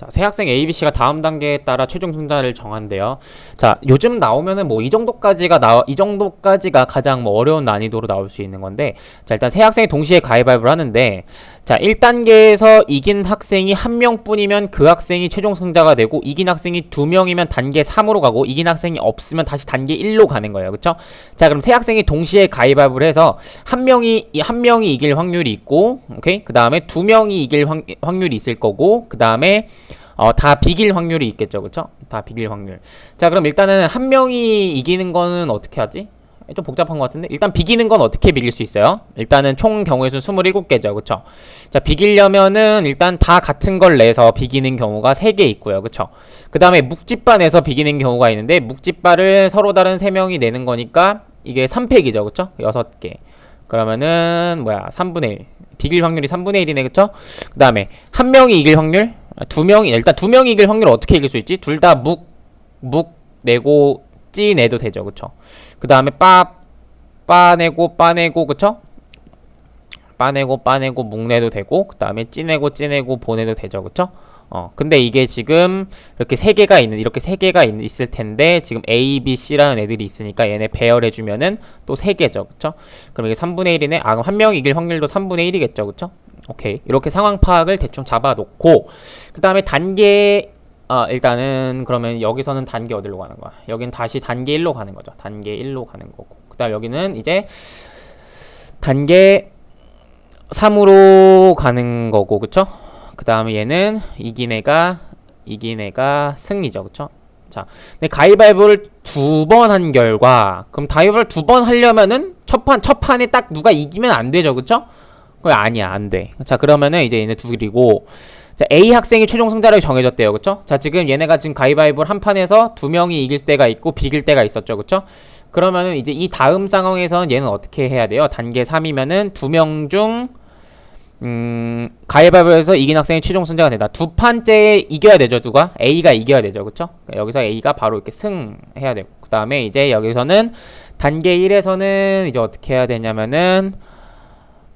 자, 새 학생 A, B, C가 다음 단계에 따라 최종 승자를 정한대요. 자, 요즘 나오면은 뭐 이 정도까지가 나, 이 정도까지가 가장 뭐 어려운 난이도로 나올 수 있는 건데, 자, 일단 세 학생이 동시에 가위바위보를 하는데, 자, 1단계에서 이긴 학생이 한 명뿐이면 그 학생이 최종 승자가 되고, 이긴 학생이 두 명이면 단계 3으로 가고, 이긴 학생이 없으면 다시 단계 1로 가는 거예요. 그쵸? 자, 그럼 세 학생이 동시에 가위바위보를 해서, 한 명이, 이- 한 명이 이길 확률이 있고, 오케이? 그 다음에 두 명이 이길 확, 확률이 있을 거고, 그 다음에 어, 다 비길 확률이 있겠죠, 그쵸? 다 비길 확률. 자, 그럼 일단은 한 명이 이기는 거는 어떻게 하지? 좀 복잡한 것 같은데? 일단 비기는 건 어떻게 비길 수 있어요? 일단은 총 경우의 수 27개죠, 그쵸? 자, 비기려면은 일단 다 같은 걸 내서 비기는 경우가 3개 있고요, 그쵸? 그 다음에 묵집반에서 비기는 경우가 있는데, 묵집반을 서로 다른 3명이 내는 거니까 이게 3팩이죠, 그쵸? 6개. 그러면은, 뭐야, 3분의 1. 비길 확률이 3분의 1이네, 그쵸? 그 다음에 한 명이 이길 확률? 아, 두 명이 일단 두 명이 이길 확률 어떻게 이길 수 있지? 둘 다 묵 묵 내고 찌 내도 되죠, 그쵸? 그 다음에 빠 빠내고 빠내고 그쵸? 빠내고 빠내고 묵 내도 되고 그 다음에 찌 내고 찌 내고 보내도 되죠, 그쵸? 어 근데 이게 지금 이렇게 세 개가 있는 이렇게 세 개가 있, 있을 텐데 지금 A, B, C라는 애들이 있으니까 얘네 배열해 주면은 또 세 개죠, 그쵸? 그럼 이게 3분의 1이네. 아 그럼 한 명이 이길 확률도 3분의 1이겠죠, 그쵸? 오케이 이렇게 상황 파악을 대충 잡아놓고 그 다음에 단계 아 일단은 그러면 여기서는 단계 어디로 가는 거야? 여긴 다시 단계 1로 가는 거죠. 단계 1로 가는 거고. 그 다음 여기는 이제 단계 3으로 가는 거고 그쵸? 그 다음에 얘는 이긴 애가 이긴 애가 승리죠 그쵸? 자 근데 가위바위보를 두 번 한 결과 그럼 가위바위보를 두 번 하려면은 첫 판 첫 판에 딱 누가 이기면 안 되죠 그쵸 그거 아니야 안 돼. 자 그러면은 이제 얘네 둘이고 자 A 학생이 최종 승자를 정해졌대요, 그쵸? 자 지금 얘네가 지금 가위바위보를 한 판에서 두 명이 이길 때가 있고 비길 때가 있었죠, 그쵸? 그러면은 이제 이 다음 상황에서는 얘는 어떻게 해야 돼요? 단계 3이면은 두 명 중 음, 가위바위보에서 이긴 학생이 최종 승자가 된다. 두 판째 이겨야 되죠, 누가? A가 이겨야 되죠, 그쵸? 그러니까 여기서 A가 바로 이렇게 승해야 되고 그 다음에 이제 여기서는 단계 1에서는 이제 어떻게 해야 되냐면은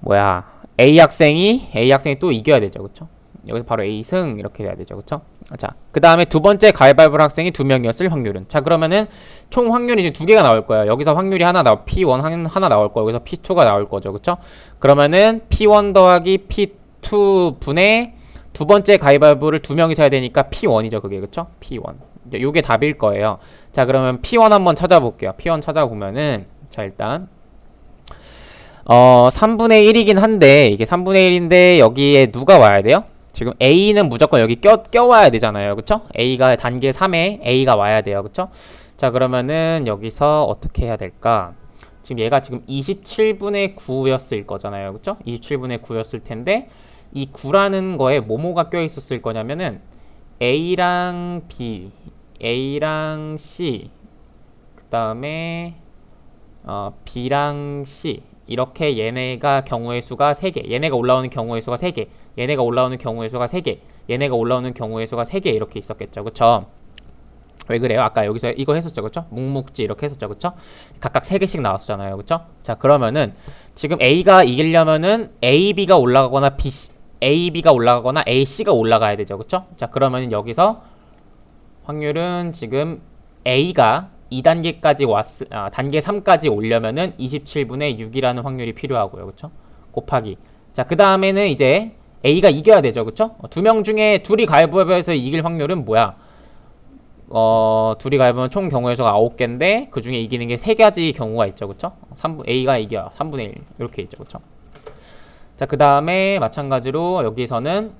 뭐야 A 학생이 A 학생이 또 이겨야 되죠, 그렇죠? 여기서 바로 A 승 이렇게 돼야 되죠, 그렇죠? 자, 그 다음에 두 번째 가위바위보 학생이 두 명이었을 확률은 자 그러면은 총 확률이 지금 두 개가 나올 거예요. 여기서 확률이 하나 나올 P1 한- 하나 나올 거고 여기서 P2가 나올 거죠, 그렇죠? 그러면은 P1 더하기 P2 분의 두 번째 가위바위보를 두 명이서 해야 되니까 P1이죠, 그게 그렇죠? P1. 이제 요게 답일 거예요. 자, 그러면 P1 한번 찾아볼게요. P1 찾아보면은 자 일단 어 3분의 1이긴 한데 이게 3분의 1인데 여기에 누가 와야 돼요? 지금 A는 무조건 여기 껴, 껴와야 되잖아요 그쵸? A가 단계 3에 A가 와야 돼요 그쵸? 자 그러면은 여기서 어떻게 해야 될까? 지금 얘가 지금 27분의 9였을 거잖아요 그쵸? 27분의 9였을 텐데 이 9라는 거에 뭐뭐가 껴 있었을 거냐면은 A랑 B A랑 C 그 다음에 어, B랑 C 이렇게 얘네가 경우의 수가 3개 얘네가 올라오는 경우의 수가 3개 얘네가 올라오는 경우의 수가 3개 얘네가 올라오는 경우의 수가 3개 이렇게 있었겠죠 그쵸 왜 그래요? 아까 여기서 이거 했었죠 그쵸? 묵묵지 이렇게 했었죠 그쵸? 각각 3개씩 나왔었잖아요 그쵸? 자 그러면은 지금 A가 이기려면은 A, B가 올라가거나 B, A, B가 올라가거나 A, C가 올라가야 되죠 그쵸? 자 그러면은 여기서 확률은 지금 A가 2단계까지 왔, 아, 단계 3까지 오려면은 27분의 6이라는 확률이 필요하고요. 그쵸? 곱하기. 자, 그 다음에는 이제 A가 이겨야 되죠. 그쵸? 두명 중에 둘이 가위바위보에서 이길 확률은 뭐야? 어, 둘이 가위바위보면 총 수가 9개인데 그 중에 이기는 게 3가지 경우가 있죠. 그쵸? 3분, A가 이겨. 3분의 1. 이렇게 있죠. 그쵸? 자, 그 다음에 마찬가지로 여기서는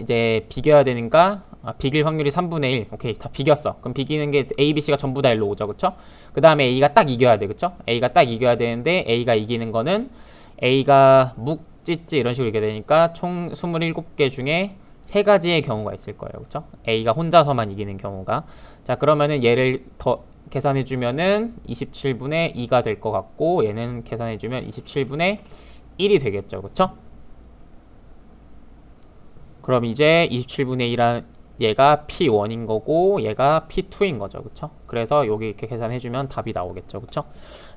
이제 비겨야 되니까 아, 비길 확률이 3분의 1. 오케이. 다 비겼어. 그럼 비기는 게 A, B, C가 전부 다 1로 오죠. 그쵸? 그 다음에 A가 딱 이겨야 돼. 그쵸? A가 딱 이겨야 되는데 A가 이기는 거는 A가 묵, 찌찌 이런 식으로 이게 되니까 총 27개 중에 세 가지의 경우가 있을 거예요. 그쵸? A가 혼자서만 이기는 경우가. 자, 그러면은 얘를 더 계산해 주면은 27분의 2가 될 것 같고 얘는 계산해 주면 27분의 1이 되겠죠. 그쵸? 그럼 이제 27분의 1한 얘가 P1인 거고 얘가 P2인 거죠. 그쵸? 그래서 여기 이렇게 계산해 주면 답이 나오겠죠. 그쵸?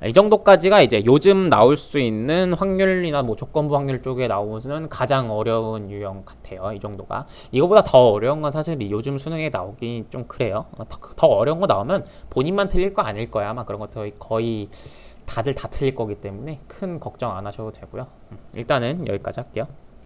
이 정도까지가 이제 요즘 나올 수 있는 확률이나 뭐 조건부 확률 쪽에 나오는 가장 어려운 유형 같아요. 이 정도가. 이거보다 더 어려운 건 사실 이 요즘 수능에 나오기 좀 그래요. 어, 더, 더 어려운 거 나오면 본인만 틀릴 거 아닐 거야. 아마 그런 것들 거의 다들 다 틀릴 거기 때문에 큰 걱정 안 하셔도 되고요. 음, 일단은 여기까지 할게요.